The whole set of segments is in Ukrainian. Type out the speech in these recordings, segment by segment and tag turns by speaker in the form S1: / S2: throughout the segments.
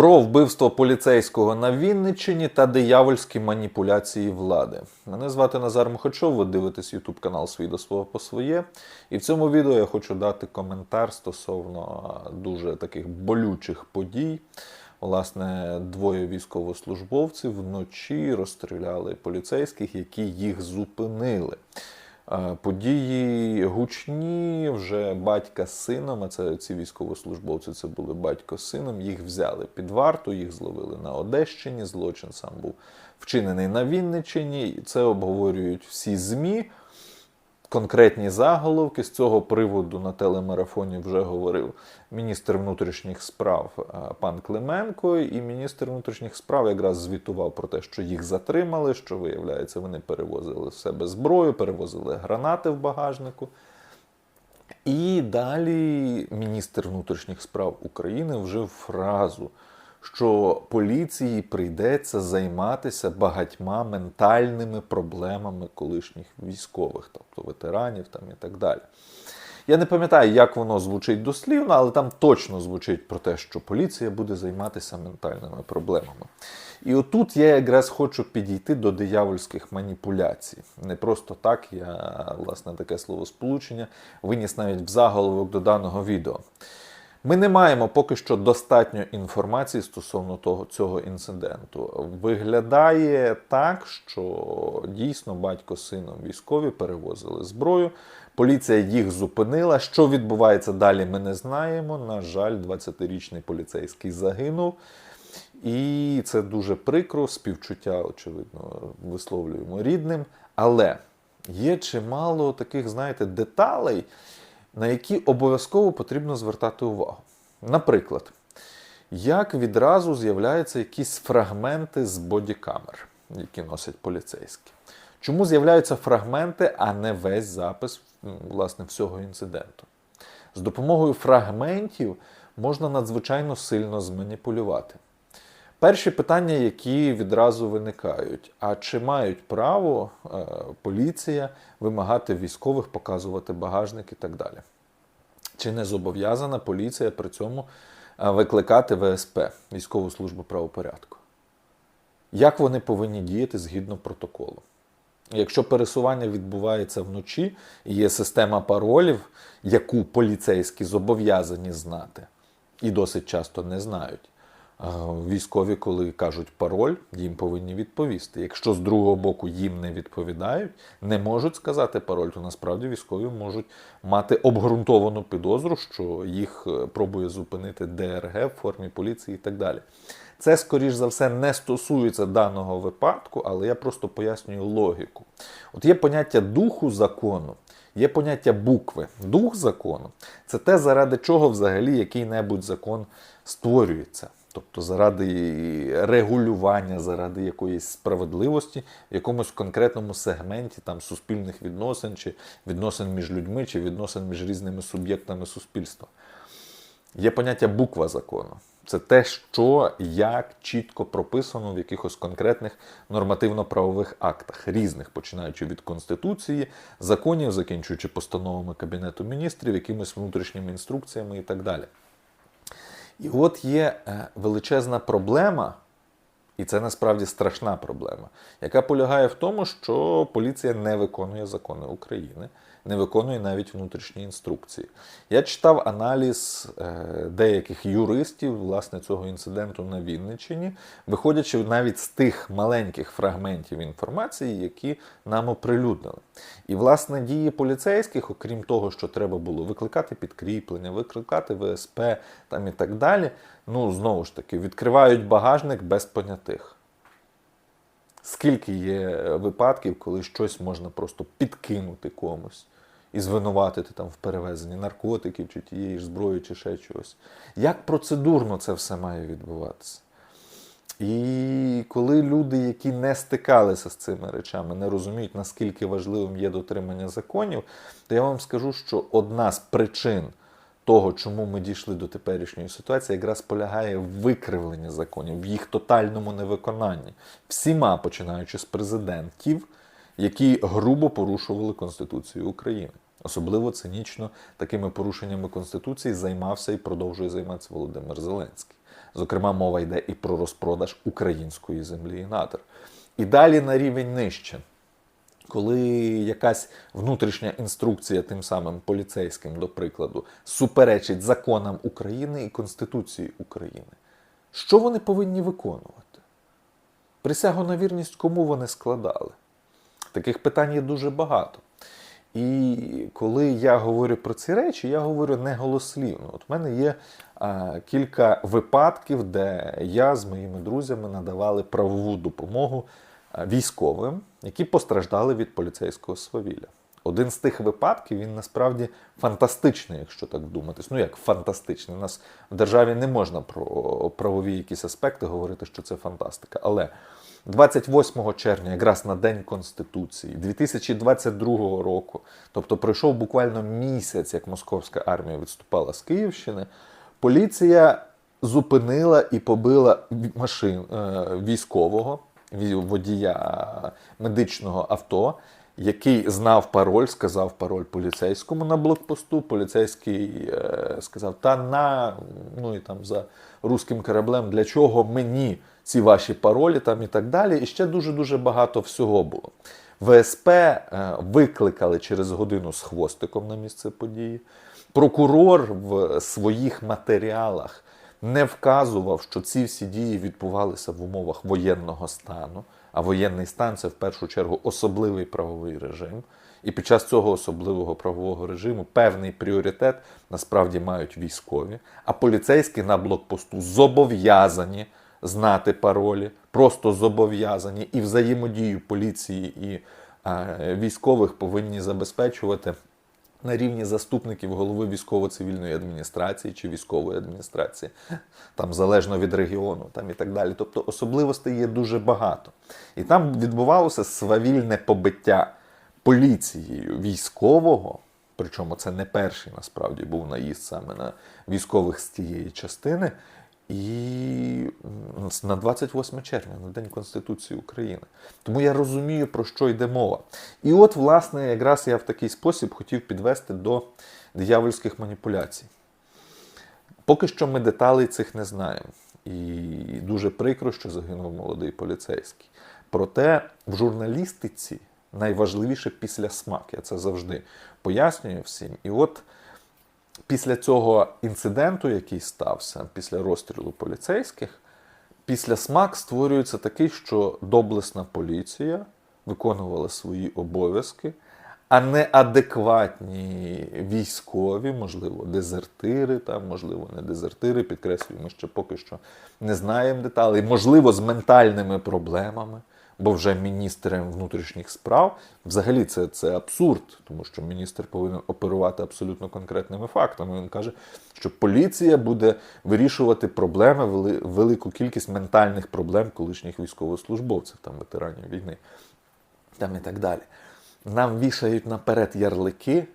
S1: Про вбивство поліцейського на Вінниччині та диявольські маніпуляції влади. Мене звати Назар Мухачов, ви дивитесь YouTube канал Свій до свого по своє. І в цьому відео я хочу дати коментар стосовно дуже таких болючих подій. Власне, двоє військовослужбовців вночі розстріляли поліцейських, які їх зупинили. Події гучні, вже батька з сином, а це ці військовослужбовці, це були батько з сином. Їх взяли під варту, їх зловили на Одещині. Злочин сам був вчинений на Вінниччині. Це обговорюють всі ЗМІ. Конкретні заголовки з цього приводу на телемарафоні вже говорив міністр внутрішніх справ е, пан Клименко, і міністр внутрішніх справ якраз звітував про те, що їх затримали, що виявляється, вони перевозили в себе зброю, перевозили гранати в багажнику. І далі міністр внутрішніх справ України вжив фразу, що поліції прийдеться займатися багатьма ментальними проблемами колишніх військових, тобто ветеранів там і так далі. Я не пам'ятаю, як воно звучить дослівно, але там точно звучить про те, що поліція буде займатися ментальними проблемами. І отут я якраз хочу підійти до диявольських маніпуляцій. Не просто так, я власне таке словосполучення виніс навіть в заголовок до даного відео. Ми не маємо поки що достатньо інформації стосовно того цього інциденту. Виглядає так, що дійсно батько з сином військові перевозили зброю. Поліція їх зупинила. Що відбувається далі, ми не знаємо. На жаль, 20-річний поліцейський загинув. І це дуже прикро, співчуття, очевидно, висловлюємо рідним. Але є чимало таких, знаєте, деталей, на які обов'язково потрібно звертати увагу. Наприклад, як відразу з'являються якісь фрагменти з бодікамер, які носять поліцейські. Чому з'являються фрагменти, а не весь запис власне всього інциденту? З допомогою фрагментів можна надзвичайно сильно зманіпулювати. Перші питання, які відразу виникають: а чи мають право е, поліція вимагати військових показувати багажник і так далі? Чи не зобов'язана поліція при цьому е, викликати ВСП військову службу правопорядку? Як вони повинні діяти згідно протоколу? Якщо пересування відбувається вночі і є система паролів, яку поліцейські зобов'язані знати, і досить часто не знають. Військові, коли кажуть пароль, їм повинні відповісти. Якщо з другого боку їм не відповідають, не можуть сказати пароль, то насправді військові можуть мати обґрунтовану підозру, що їх е, пробує зупинити ДРГ в формі поліції і так далі. Це, скоріш за все, не стосується даного випадку, але я просто пояснюю логіку. От є поняття духу закону, є поняття букви. Дух закону це те, заради чого взагалі який-небудь закон створюється. Тобто заради регулювання, заради якоїсь справедливості в якомусь конкретному сегменті там, суспільних відносин, чи відносин між людьми, чи відносин між різними суб'єктами суспільства. Є поняття буква закону. Це те, що як чітко прописано в якихось конкретних нормативно-правових актах, різних, починаючи від Конституції, законів, закінчуючи постановами Кабінету міністрів, якимись внутрішніми інструкціями і так далі. І от є е, величезна проблема, і це насправді страшна проблема, яка полягає в тому, що поліція не виконує закони України, не виконує навіть внутрішні інструкції. Я читав аналіз е, деяких юристів власне цього інциденту на Вінниччині, виходячи навіть з тих маленьких фрагментів інформації, які нам оприлюднили. І власне дії поліцейських, окрім того, що треба було викликати підкріплення, викликати ВСП там і так далі. Ну знову ж таки, відкривають багажник без понятих. Скільки є випадків, коли щось можна просто підкинути комусь і звинуватити там в перевезенні наркотиків, чи тієї ж зброї, чи ще чогось. Як процедурно це все має відбуватися? І коли люди, які не стикалися з цими речами, не розуміють, наскільки важливим є дотримання законів, то я вам скажу, що одна з причин того, чому ми дійшли до теперішньої ситуації, якраз полягає в викривленні законів, в їх тотальному невиконанні, всіма, починаючи з президентів, які грубо порушували Конституцію України. Особливо цинічно такими порушеннями Конституції займався і продовжує займатися Володимир Зеленський. Зокрема, мова йде і про розпродаж української землі і надр. І далі на рівень нижче коли якась внутрішня інструкція тим самим поліцейським, до прикладу, суперечить законам України і Конституції України, що вони повинні виконувати? Присягу на вірність кому вони складали? Таких питань є дуже багато. І коли я говорю про ці речі, я говорю не голослівно. От в мене є а, кілька випадків, де я з моїми друзями надавали правову допомогу військовим, які постраждали від поліцейського свавілля. Один з тих випадків він насправді фантастичний, якщо так вдуматись. Ну як фантастичний. У нас в державі не можна про правові якісь аспекти говорити, що це фантастика. Але 28 червня, якраз на День Конституції 2022 року, тобто пройшов буквально місяць, як московська армія відступала з Київщини, поліція зупинила і побила машин е, військового водія медичного авто, який знав пароль, сказав пароль поліцейському на блокпосту. Поліцейський е, сказав: Та на ну і там за руським кораблем, для чого мені ці ваші паролі там і так далі. І ще дуже дуже багато всього було. ВСП е, викликали через годину з хвостиком на місце події. Прокурор в своїх матеріалах не вказував, що ці всі дії відбувалися в умовах воєнного стану. А воєнний стан це в першу чергу особливий правовий режим. І під час цього особливого правового режиму певний пріоритет насправді мають військові, а поліцейські на блокпосту зобов'язані знати паролі, просто зобов'язані, і взаємодію поліції і е, військових повинні забезпечувати на рівні заступників голови військово-цивільної адміністрації чи військової адміністрації, там залежно від регіону, там і так далі. Тобто особливостей є дуже багато. І там відбувалося свавільне побиття поліцією військового. Причому це не перший насправді був наїзд саме на військових з тієї частини. І на 28 червня, на День Конституції України. Тому я розумію, про що йде мова. І от, власне, якраз я в такий спосіб хотів підвести до диявольських маніпуляцій. Поки що ми деталей цих не знаємо. І дуже прикро, що загинув молодий поліцейський. Проте в журналістиці найважливіше після смак. Я це завжди пояснюю всім. І от після цього інциденту, який стався, після розстрілу поліцейських, після смак створюється такий, що доблесна поліція виконувала свої обов'язки, а неадекватні військові, можливо, дезертири, там, можливо, не дезертири, підкреслюю, ми ще поки що не знаємо деталей, можливо, з ментальними проблемами. Бо вже міністром внутрішніх справ взагалі це, це абсурд, тому що міністр повинен оперувати абсолютно конкретними фактами. Він каже, що поліція буде вирішувати проблеми, велику кількість ментальних проблем колишніх військовослужбовців, там ветеранів війни, там і так далі. Нам вішають наперед ярлики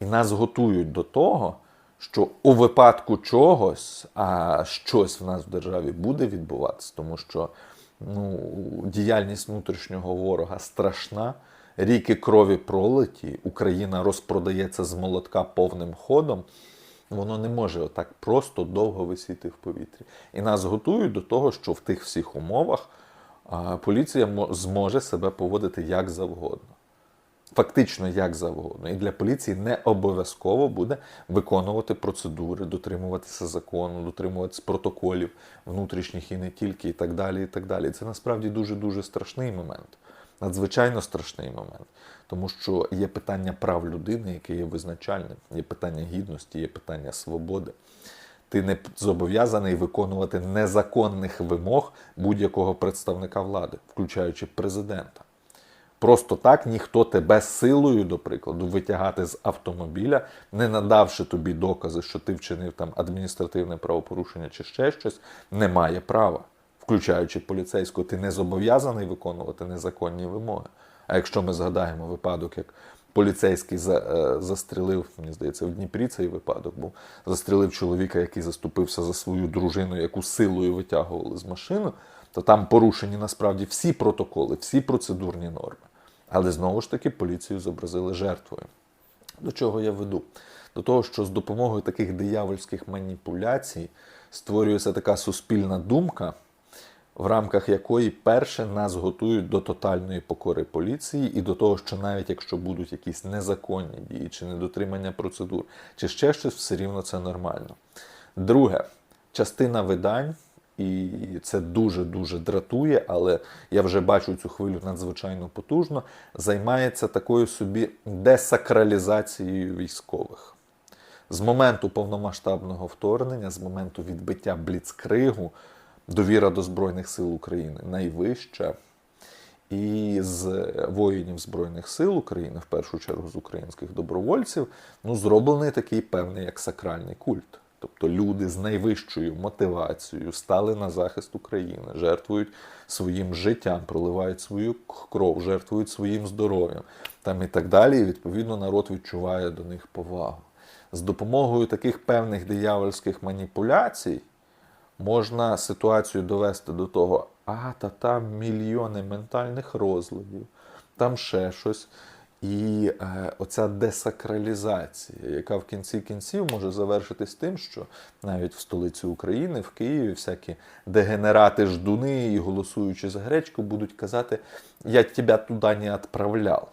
S1: і нас готують до того, що у випадку чогось, а щось в нас в державі буде відбуватися, тому що ну, діяльність внутрішнього ворога страшна, ріки крові пролиті, Україна розпродається з молотка повним ходом. Воно не може отак просто довго висіти в повітрі. І нас готують до того, що в тих всіх умовах поліція зможе себе поводити як завгодно фактично як завгодно. І для поліції не обов'язково буде виконувати процедури, дотримуватися закону, дотримуватися протоколів внутрішніх і не тільки, і так далі. І так далі. Це насправді дуже дуже страшний момент. Надзвичайно страшний момент, тому що є питання прав людини, яке є визначальним, є питання гідності, є питання свободи. Ти не зобов'язаний виконувати незаконних вимог будь-якого представника влади, включаючи президента. Просто так ніхто тебе силою, до прикладу, витягати з автомобіля, не надавши тобі докази, що ти вчинив там адміністративне правопорушення чи ще щось, не має права, включаючи поліцейського, ти не зобов'язаний виконувати незаконні вимоги. А якщо ми згадаємо випадок, як поліцейський е, застрелив, мені здається, в Дніпрі цей випадок був, застрелив чоловіка, який заступився за свою дружину, яку силою витягували з машини, то там порушені насправді всі протоколи, всі процедурні норми. Але знову ж таки поліцію зобразили жертвою. До чого я веду? до того, що з допомогою таких диявольських маніпуляцій створюється така суспільна думка, в рамках якої перше нас готують до тотальної покори поліції і до того, що навіть якщо будуть якісь незаконні дії чи недотримання процедур, чи ще щось, все рівно це нормально. Друге, частина видань, і це дуже-дуже дратує, але я вже бачу цю хвилю надзвичайно потужно, займається такою собі десакралізацією військових. З моменту повномасштабного вторгнення, з моменту відбиття Бліцкригу, довіра до Збройних сил України найвища. І з воїнів Збройних сил України, в першу чергу з українських добровольців, ну, зроблений такий певний як сакральний культ. Тобто люди з найвищою мотивацією стали на захист України, жертвують своїм життям, проливають свою кров, жертвують своїм здоров'ям там і так далі. І відповідно народ відчуває до них повагу. З допомогою таких певних диявольських маніпуляцій можна ситуацію довести до того, а та там мільйони ментальних розладів, там ще щось. І е, оця десакралізація, яка в кінці кінців може завершитись тим, що навіть в столиці України, в Києві, всякі дегенерати ждуни і голосуючи за гречку, будуть казати: Я тебе туди не відправляв.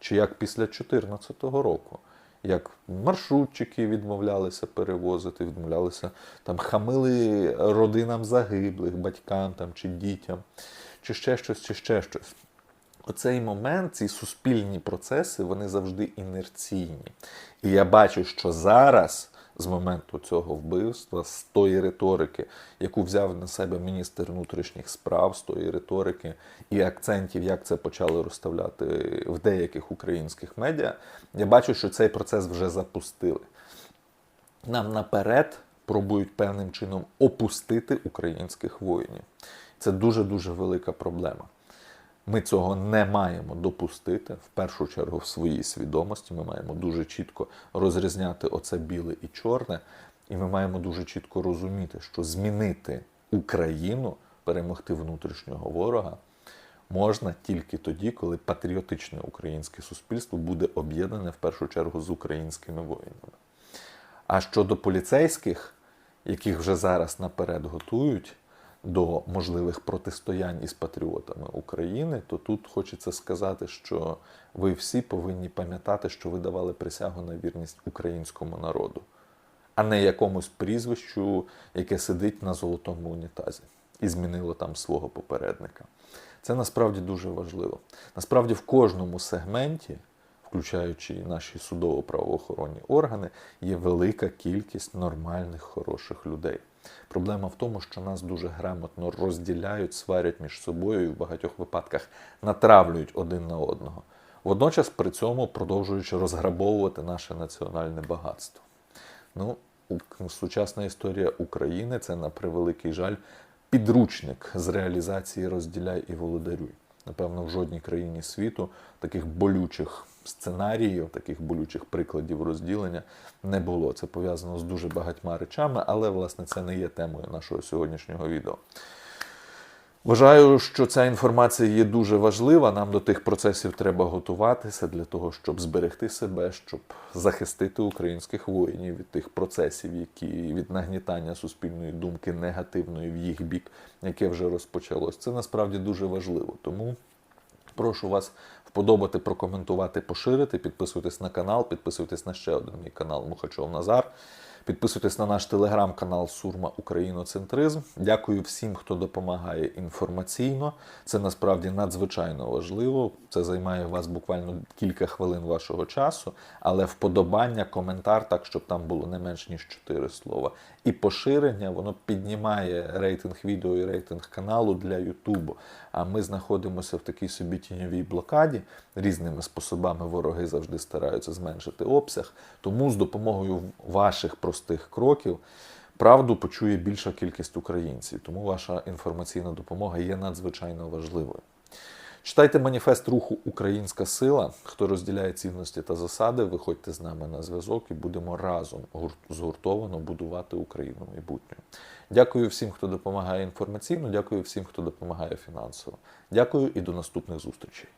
S1: Чи як після 2014 року, як маршрутчики відмовлялися перевозити, відмовлялися там, хамили родинам загиблих, батькам там, чи дітям, чи ще щось, чи ще щось. Оцей момент, ці суспільні процеси, вони завжди інерційні. І я бачу, що зараз, з моменту цього вбивства, з тої риторики, яку взяв на себе міністр внутрішніх справ, з тої риторики і акцентів, як це почали розставляти в деяких українських медіа, я бачу, що цей процес вже запустили. Нам наперед пробують певним чином опустити українських воїнів. Це дуже-дуже велика проблема. Ми цього не маємо допустити в першу чергу в своїй свідомості. Ми маємо дуже чітко розрізняти оце біле і чорне, і ми маємо дуже чітко розуміти, що змінити Україну, перемогти внутрішнього ворога можна тільки тоді, коли патріотичне українське суспільство буде об'єднане в першу чергу з українськими воїнами. А щодо поліцейських, яких вже зараз наперед готують до можливих протистоянь із патріотами України, то тут хочеться сказати, що ви всі повинні пам'ятати, що ви давали присягу на вірність українському народу, а не якомусь прізвищу, яке сидить на золотому унітазі і змінило там свого попередника. Це насправді дуже важливо. Насправді, в кожному сегменті включаючи наші судово-правоохоронні органи, є велика кількість нормальних, хороших людей. Проблема в тому, що нас дуже грамотно розділяють, сварять між собою і в багатьох випадках натравлюють один на одного. Водночас при цьому продовжуючи розграбовувати наше національне багатство. Ну, сучасна історія України це на превеликий жаль підручник з реалізації розділяй і володарюй. Напевно, в жодній країні світу таких болючих сценаріїв, таких болючих прикладів розділення не було. Це пов'язано з дуже багатьма речами, але власне це не є темою нашого сьогоднішнього відео. Вважаю, що ця інформація є дуже важлива. Нам до тих процесів треба готуватися для того, щоб зберегти себе, щоб захистити українських воїнів від тих процесів, які від нагнітання суспільної думки негативної в їх бік, яке вже розпочалось. Це насправді дуже важливо. Тому прошу вас вподобати, прокоментувати, поширити. Підписуйтесь на канал, підписуйтесь на ще один мій канал Мухачов Назар. Підписуйтесь на наш телеграм-канал Сурма Україноцентризм. Дякую всім, хто допомагає інформаційно. Це насправді надзвичайно важливо. Це займає вас буквально кілька хвилин вашого часу, але вподобання, коментар, так щоб там було не менш ніж 4 слова. І поширення воно піднімає рейтинг відео і рейтинг каналу для Ютубу. А ми знаходимося в такій собі тіньовій блокаді. Різними способами вороги завжди стараються зменшити обсяг. Тому з допомогою ваших простих кроків правду почує більша кількість українців. Тому ваша інформаційна допомога є надзвичайно важливою. Читайте маніфест руху Українська сила. Хто розділяє цінності та засади, виходьте з нами на зв'язок і будемо разом згуртовано будувати Україну майбутню. Дякую всім, хто допомагає інформаційно. Дякую всім, хто допомагає фінансово. Дякую і до наступних зустрічей.